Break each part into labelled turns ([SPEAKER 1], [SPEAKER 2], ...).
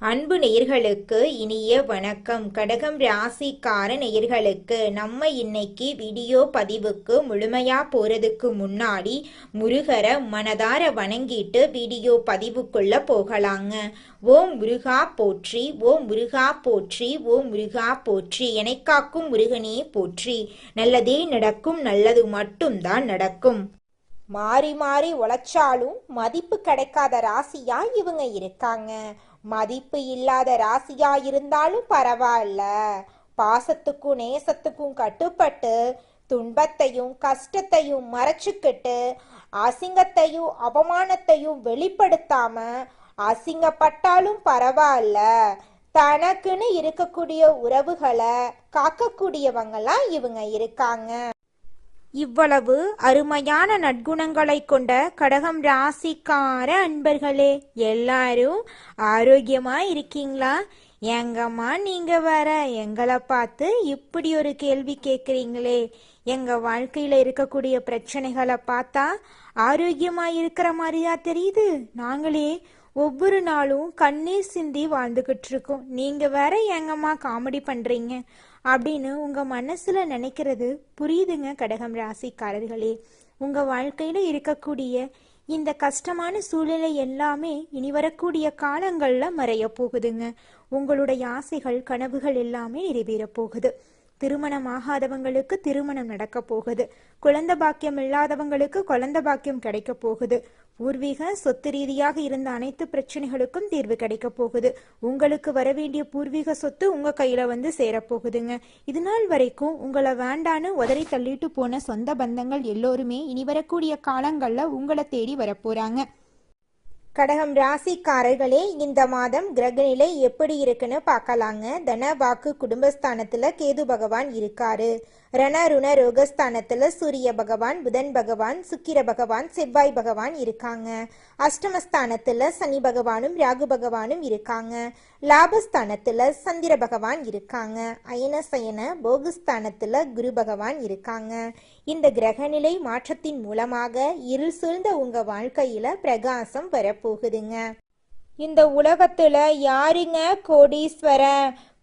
[SPEAKER 1] அன்பு நேயர்களுக்கு இனிய வணக்கம். கடகம் ராசிக்கார நேயர்களுக்கு நம்ம இன்னைக்கு வீடியோ பதிவுக்கு முழுமையா போறதுக்கு முன்னாடி முருகரை மனதார வணங்கிட்டு வீடியோ பதிவுக்குள்ள போகலாங்க. ஓம் முருகா போற்றி ஓம் முருகா போற்றி ஓம் முருகா போற்றி எனக்காக்கும் முருகனே போற்றி. நல்லதே நடக்கும் நல்லது மட்டும்தான் நடக்கும். மாறி மாறி உழைச்சாலும் மதிப்பு கிடைக்காத ராசியா இவங்க இருக்காங்க. மதிப்பு இல்லாத ராசியா இருந்தாலும் பரவாயில்ல. பாசத்துக்கும் நேசத்துக்கும் கட்டுப்பட்டு துன்பத்தையும் கஷ்டத்தையும் மறைச்சுக்கிட்டு அசிங்கத்தையும் அவமானத்தையும் வெளிப்படுத்தாம அசிங்கப்பட்டாலும் பரவாயில்ல. தனக்குன்னு இருக்கக்கூடிய உறவுகளை காக்கக்கூடியவங்களாம் இவங்க இருக்காங்க. இவ்வளவு அருமையான நற்குணங்களை கொண்ட கடகம் ராசிக்கார அன்பர்களே எல்லாரும் ஆரோக்கியமா இருக்கீங்களா? எங்கம்மா நீங்க வர எங்களை பார்த்து இப்படி ஒரு கேள்வி கேட்குறீங்களே. எங்க வாழ்க்கையில இருக்கக்கூடிய பிரச்சனைகளை பார்த்தா ஆரோக்கியமா இருக்கிற மாதிரியா தெரியுது? நாங்களே ஒவ்வொரு நாளும் கண்ணீர் சிந்தி வாழ்ந்துகிட்டு இருக்கோம். நீங்க வேற எங்கம்மா காமெடி பண்றீங்க? அப்படின்னு உங்கள் மனசில் நினைக்கிறது புரியுதுங்க கடகம் ராசிக்காரர்களே. உங்கள் வாழ்க்கையில் இருக்கக்கூடிய இந்த கஷ்டமான சூழ்நிலை எல்லாமே இனி வரக்கூடிய காலங்களில் மறைய போகுதுங்க. உங்களுடைய ஆசைகள் கனவுகள் எல்லாமே நிறைவேறப் போகுது. திருமணம் ஆகாதவங்களுக்கு திருமணம் நடக்க போகுது. குழந்த பாக்கியம் இல்லாதவங்களுக்கு குழந்த பாக்கியம் கிடைக்க போகுது. பூர்வீக சொத்து ரீதியாக இருந்த அனைத்து பிரச்சனைகளுக்கும் தீர்வு கிடைக்க போகுது. உங்களுக்கு வர வேண்டிய பூர்வீக சொத்து உங்க கையில வந்து சேரப்போகுதுங்க. இது நாள் வரைக்கும் உங்களை வேண்டான்னு உதறி தள்ளிட்டு போன சொந்த பந்தங்கள் எல்லோருமே இனி வரக்கூடிய காலங்கள்ல உங்களை தேடி வரப்போறாங்க. கடகம் ராசிக்காரர்களே இந்த மாதம் கிரகநிலை எப்படி இருக்குன்னு பார்க்கலாங்க. தன வாக்கு குடும்பஸ்தானத்துல கேது பகவான் இருக்காரு. ரணருண ரோகஸ்தானத்தில் ரோகஸ்தானத்துல சூரிய பகவான் புதன் பகவான் சுக்கிர பகவான் செவ்வாய் பகவான் இருக்காங்க. அஷ்டமஸ்தானத்துல சனி பகவானும் ராகு பகவானும் இருக்காங்க. லாபஸ்தானத்துல சந்திர பகவான் இருக்காங்க. அயன சயன போகஸ்தானத்தில் குரு பகவான் இருக்காங்க. இந்த கிரகநிலை மாற்றத்தின் மூலமாக இருள் சூழ்ந்த உங்க வாழ்க்கையில பிரகாசம் வரப்போகுதுங்க. இந்த உலகத்துல யாருங்க கோடீஸ்வரன்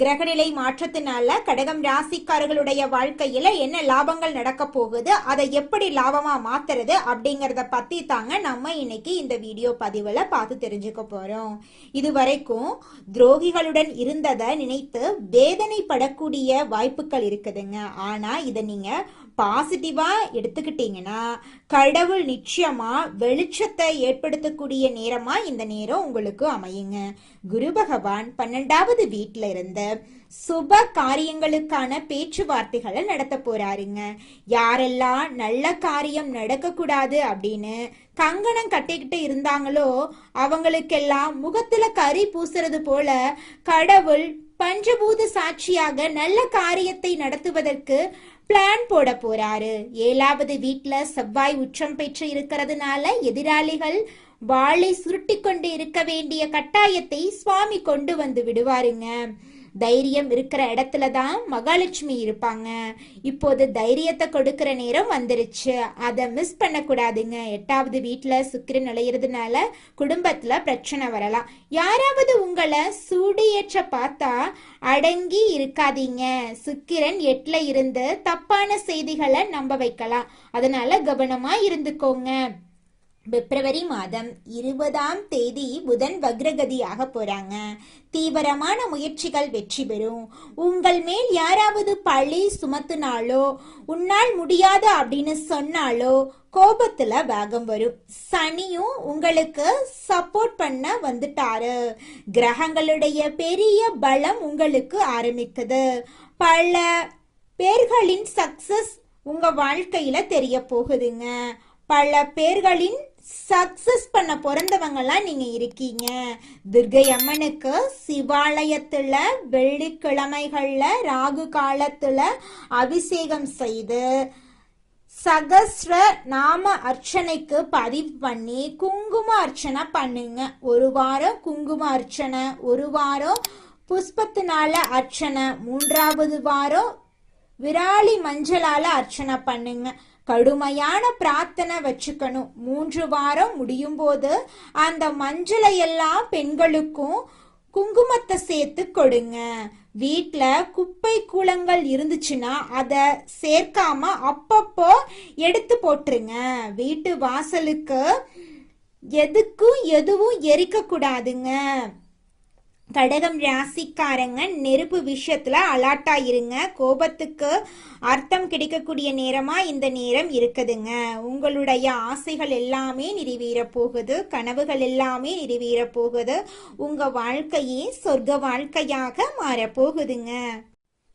[SPEAKER 1] கிரகநிலை மாற்றத்தினால கடகம் ராசிக்காரர்களுடைய வாழ்க்கையில என்ன லாபங்கள் நடக்க போகுது அதை எப்படி லாபமா மாத்துறது அப்படிங்கறத பத்தி தாங்க நம்ம இன்னைக்கு இந்த வீடியோ பதிவுல பார்த்து தெரிஞ்சுக்க போறோம். இது வரைக்கும் துரோகிகளுடன் இருந்ததை நினைத்து வேதனைப்படக்கூடிய வாய்ப்புகள் இருக்குதுங்க. ஆனா இதை நீங்க பாசிட்டிவா எடுத்துக்கிட்டீங்கன்னா கடவுள் நிச்சயமா வெளிச்சத்தை ஏற்படுத்தக்கூடிய நேரமா இந்த நேரம் உங்களுக்கு அமையுங்க. குரு பகவான் பன்னெண்டாவது வீட்டில் இருந்த சுப காரியங்களுக்கான பேச்சுவார்த்தைகளை நடத்த போறாருங்க. யாரெல்லாம் நல்ல காரியம் நடக்கக்கூடாது அப்படின்னு கங்கணம் கட்டிக்கிட்டு இருந்தாங்களோ அவங்களுக்கெல்லாம் முகத்துல கறி பூசுறது போல கடவுள் பஞ்சபூத சாட்சியாக நல்ல காரியத்தை நடத்துவதற்கு பிளான் போட போறாரு. ஏழாவது வீட்டுல செவ்வாய் உச்சம் பெற்று இருக்கிறதுனால எதிராளிகள் வாளை சுருட்டி கொண்டு இருக்க வேண்டிய கட்டாயத்தை சுவாமி கொண்டு வந்து விடுவாருங்க. தைரியம் இருக்கிற இடத்துல தான் மகாலட்சுமி இருப்பாங்க. இப்போது தைரியத்தை கொடுக்கிற நேரம் வந்துருச்சு. அதை மிஸ் பண்ணக்கூடாதுங்க. எட்டாவது வீட்டில் சுக்கிரன் நுழையிறதுனால குடும்பத்தில் பிரச்சனை வரலாம். யாராவது உங்களை சூடியேற்ற பார்த்தா அடங்கி இருக்காதீங்க. சுக்கிரன் எட்டில் இருந்து தப்பான செய்திகளை நம்ப வைக்கலாம். அதனால கவனமாக இருந்துக்கோங்க. பிப்ரவரி மாதம் இருபதாம் தேதி புதன் வக்ரகதியாக போறாங்க. தீவிரமான முயற்சிகள் வெற்றி பெறும். உங்கள் மேல் யாராவது பழி சுமத்துனாலோ உன்னால் முடியாது அப்படின்னு சொன்னாலோ கோபத்துல வேகம் வரும். சனியும் உங்களுக்கு சப்போர்ட் பண்ண வந்துட்டாரு. கிரகங்களுடைய பெரிய பலம் உங்களுக்கு ஆரம்பிக்குது பல பேர்களின் சக்சஸ் உங்க வாழ்க்கையில தெரிய போகுதுங்க. பல பேர்களின் சக்சஸ் பண்ண பிறந்தவங்கலாம் நீங்க இருக்கீங்க. துர்கை அம்மனுக்கு சிவாலயத்துல வெள்ளிக்கிழமைகள்ல ராகு காலத்துல அபிஷேகம் செய்து சகஸ்ர நாம அர்ச்சனைக்கு பதிவு பண்ணி குங்கும அர்ச்சனை பண்ணுங்க. ஒரு வாரம் குங்கும அர்ச்சனை ஒரு வாரம் புஷ்பத்தினால அர்ச்சனை மூன்றாவது வாரம் விராலி மஞ்சளால அர்ச்சனை பண்ணுங்க. கடுமையான பிரார்த்தனை வச்சுக்கணும். மூன்று வாரம் முடியும் போது அந்த மஞ்சளை எல்லாம் பெண்களுக்கும் குங்குமத்தை சேர்த்து கொடுங்க. வீட்டில் குப்பை கூலங்கள் இருந்துச்சுன்னா அதை சேர்க்காம அப்பப்போ எடுத்து போட்டுருங்க. வீட்டு வாசலுக்கு எதுக்கும் எதுவும் எரிக்க கூடாதுங்க கடகம் ராசிக்காரங்க நெருப்பு விஷயத்துல அலாட்டா இருங்க. கோபத்துக்கு அர்த்தம் கிடைக்கக்கூடிய நேரமா இந்த நேரம் இருக்குதுங்க. உங்களுடைய ஆசைகள் எல்லாமே நிறைவேற போகுது. கனவுகள் எல்லாமே நிறைவேற போகுது. உங்க வாழ்க்கையே சொர்க்க வாழ்க்கையாக மாறப்போகுதுங்க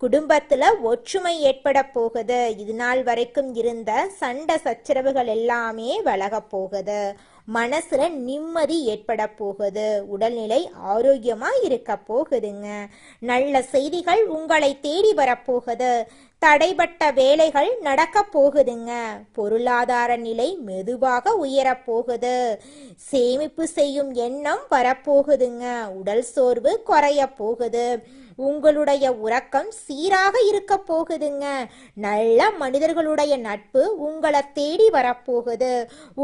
[SPEAKER 1] குடும்பத்துல ஒற்றுமை ஏற்பட போகுது. இது நாள் வரைக்கும் இருந்த சண்டை சச்சரவுகள் எல்லாமே விலக போகுது. மனசுல நிம்மதி ஏற்பட போகுது. உடல்நிலை ஆரோக்கியமா இருக்க போகுதுங்க. நல்ல செய்திகள் உங்களை தேடி வரப்போகுது தடைபட்ட வேலைகள் நடக்க போகுதுங்க. பொருளாதார நிலை மெதுவாக உயரப் போகுது. சேமிப்பு செய்யும் எண்ணம் வரப்போகுதுங்க உடல் சோர்வு குறைய போகுது. உங்களுடைய உறக்கம் சீராக இருக்க போகுதுங்க. நல்ல மனிதர்களுடைய நட்பு உங்களை தேடி வரப்போகுது.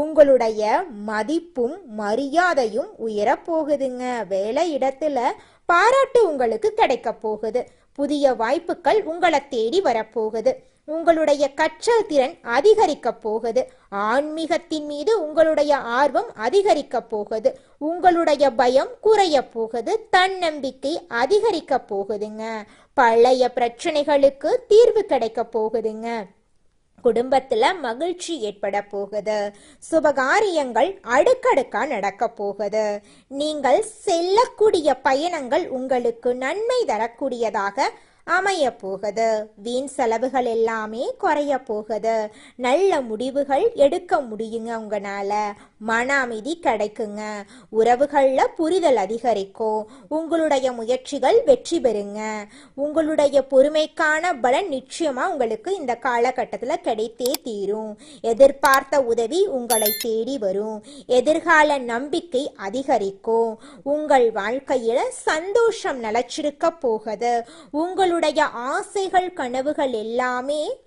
[SPEAKER 1] உங்களுடைய மதிப்பும் மரியாதையும் உயரப்போகுதுங்க வேலை இடத்துல பாராட்டு உங்களுக்கு கிடைக்க போகுது. புதிய வாய்ப்புகள் உங்களை தேடி வரப்போகுது உங்களுடைய கற்றல் திறன் அதிகரிக்க போகுது. ஆன்மீகத்தின் மீது உங்களுடைய ஆர்வம் அதிகரிக்க போகுது. உங்களுடைய பயம் குறைய போகுது. தன்னம்பிக்கை அதிகரிக்க போகுதுங்க. பழைய பிரச்சனைகளுக்கு தீர்வு கிடைக்க போகுதுங்க. குடும்பத்துல மகிழ்ச்சி ஏற்பட போகுது. சுபகாரியங்கள் அடுக்கடுக்கா நடக்க போகுது. நீங்கள் செல்லக்கூடிய பயணங்கள் உங்களுக்கு நன்மை தரக்கூடியதாக அமைய போகுது வீண் செலவுகள் எல்லாமே குறைய போகுது நல்ல முடிவுகள் எடுக்க முடியுங்க உங்களால. மன அமைதி கிடைக்குங்க. உறவுகளில் புரிதல் அதிகரிக்கும். உங்களுடைய முயற்சிகள் வெற்றி பெறுங்க. உங்களுடைய பொறுமைக்கான பலன் நிச்சயமா உங்களுக்கு இந்த காலகட்டத்தில் கிடைத்தே தீரும். எதிர்பார்த்த உதவி உங்களை தேடி வரும். எதிர்கால நம்பிக்கை அதிகரிக்கும். உங்கள் வாழ்க்கையில் சந்தோஷம் நிலச்சிருக்க போகுது. உங்களுடைய ஆசைகள் கனவுகள் எல்லாமே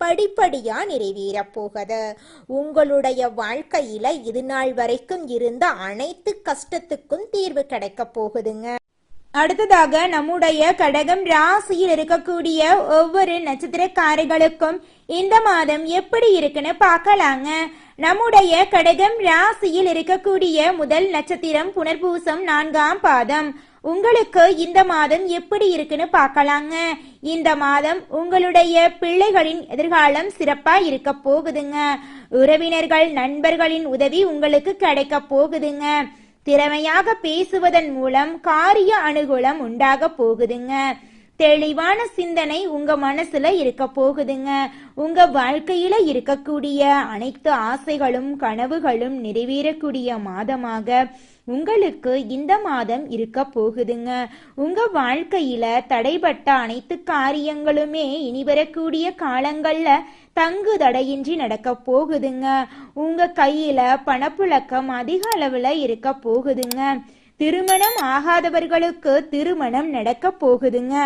[SPEAKER 1] படிப்படியா நிறைவேறப் போகுது. உங்களுடைய வாழ்க்கையில இது நாள் வரைக்கும் இருந்த அனைத்து கஷ்டத்துக்கும் தீர்வு கிடைக்க போகுதுங்க. அடுத்ததாக நம்முடைய கடகம் ராசியில் இருக்கக்கூடிய ஒவ்வொரு நட்சத்திரக்காரர்களுக்கும் இந்த மாதம் எப்படி இருக்குன்னு பார்க்கலாங்க. நம்முடைய கடகம் ராசியில் இருக்கக்கூடிய முதல் நட்சத்திரம் புனர்பூசம் நான்காம் பாதம். உங்களுக்கு இந்த மாதம் எப்படி இருக்குன்னு பார்க்கலாங்க. இந்த மாதம் உங்களுடைய பிள்ளைகளின் எதிர்காலம் சிறப்பா இருக்க போகுதுங்க. உறவினர்கள் நண்பர்களின் உதவி உங்களுக்கு கிடைக்க போகுதுங்க. திறமையாக பேசுவதன் மூலம் காரிய அனுகூலம் உண்டாக போகுதுங்க. தெளிவான சிந்தனை உங்க மனசுல இருக்க போகுதுங்க. உங்க வாழ்க்கையில இருக்கக்கூடிய அனைத்து ஆசைகளும் கனவுகளும் நிறைவேறக்கூடிய மாதமாக உங்களுக்கு இந்த மாதம் இருக்க போகுதுங்க. உங்க வாழ்க்கையில தடைப்பட்ட அனைத்து காரியங்களுமே இனி வரக்கூடிய காலங்கள்ல தங்கு தடையின்றி நடக்க போகுதுங்க. உங்க கையில பணப்புழக்கம் அதிக அளவுல இருக்க போகுதுங்க. திருமணம் ஆகாதவர்களுக்கு திருமணம் நடக்க போகுதுங்க.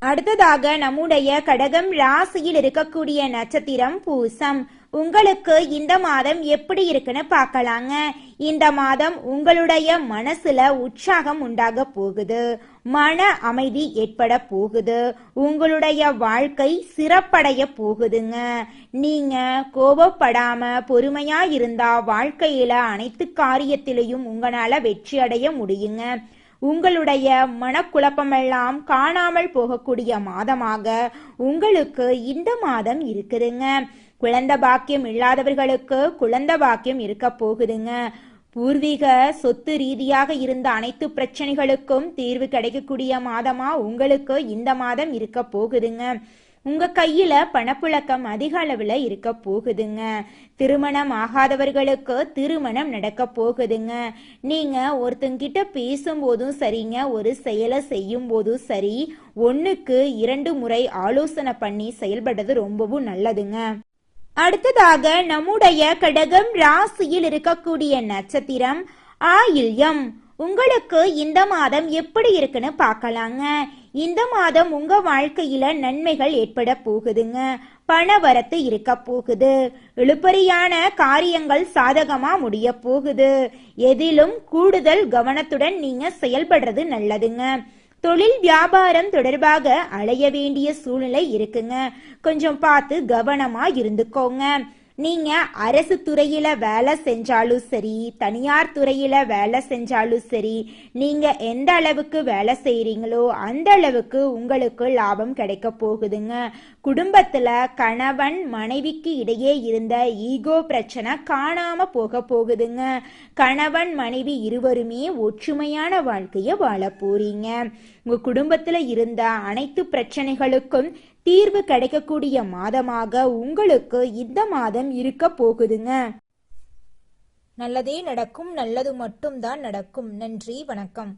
[SPEAKER 1] அடுத்ததாக நம்முடைய கடகம் ராசியில் இருக்கக்கூடிய நட்சத்திரம் பூசம். உங்களுக்கு இந்த மாதம் எப்படி இருக்குன்னு பார்க்கலாங்க. இந்த மாதம் உங்களுடைய மனசுல உற்சாகம் உண்டாக போகுது. மன அமைதி ஏற்பட போகுது. உங்களுடைய வாழ்க்கை சிறப்படைய போகுதுங்க. நீங்க கோபப்படாம பொறுமையா இருந்தா வாழ்க்கையில அனைத்து காரியத்திலையும் உங்களால வெற்றி அடைய முடியுங்க. உங்களுடைய மனக்குழப்பமெல்லாம் காணாமல் போகக்கூடிய மாதமாக உங்களுக்கு இந்த மாதம் இருக்குதுங்க. குழந்தை பாக்கியம் இல்லாதவர்களுக்கு குழந்தை பாக்கியம் இருக்க போகுதுங்க. பூர்வீக சொத்து ரீதியாக இருந்த அனைத்து பிரச்சனைகளுக்கும் தீர்வு கிடைக்கக்கூடிய மாதமா உங்களுக்கு இந்த மாதம் இருக்க போகுதுங்க. உங்க கையில பணப்புழக்கம் அதிக அளவுல இருக்க போகுதுங்க. திருமணம் ஆகாதவர்களுக்கு திருமணம் நடக்க போகுதுங்க. நீங்க ஒருத்தங்கிட்ட பேசும்போதும் சரிங்க ஒரு செயலை செய்யும் போதும் சரி ஒன்றுக்கு இரண்டு முறை ஆலோசனை பண்ணி செயல்படுறது ரொம்பவும் நல்லதுங்க. அடுத்ததாக நம்முடைய கடகம் ராசியில் இருக்கக்கூடிய நட்சத்திரம் ஆயில்யம். உங்களுக்கு இந்த மாதம் எப்படி இருக்குன்னு பார்க்கலாங்க. இந்த மாதம் உங்க வாழ்க்கையில நன்மைகள் ஏற்பட போகுதுங்க. பண வரத்து இருக்க போகுது. இழுபறியான காரியங்கள் சாதகமா முடிய போகுது. எதிலும் கூடுதல் கவனத்துடன் நீங்க செயல்படுறது நல்லதுங்க. தொழில் வியாபாரம் தொடர்பாக அலைய வேண்டிய சூழ்நிலை இருக்குங்க. கொஞ்சம் பார்த்து கவனமா இருந்துக்கோங்க. நீங்க அரசு துறையில வேலை செஞ்சாலும் சரி தனியார் துறையில வேலை செஞ்சாலும் சரி நீங்க எந்த அளவுக்கு வேலை செய்றீங்களோ அந்த அளவுக்கு உங்களுக்கு லாபம் கிடைக்க போகுதுங்க. குடும்பத்துல கணவன் மனைவிக்கு இடையே இருந்த ஈகோ பிரச்சனை காணாம போக போகுதுங்க. கணவன் மனைவி இருவருமே ஒற்றுமையான வாழ்க்கையை வாழ போறீங்க. உங்க குடும்பத்துல இருந்த அனைத்து பிரச்சனைகளுக்கும் தீர்வு கிடைக்கக்கூடிய மாதமாக உங்களுக்கு இந்த மாதம் இருக்க போகுதுங்க.
[SPEAKER 2] நல்லதே நடக்கும் நல்லது மட்டும்தான் நடக்கும். நன்றி வணக்கம்.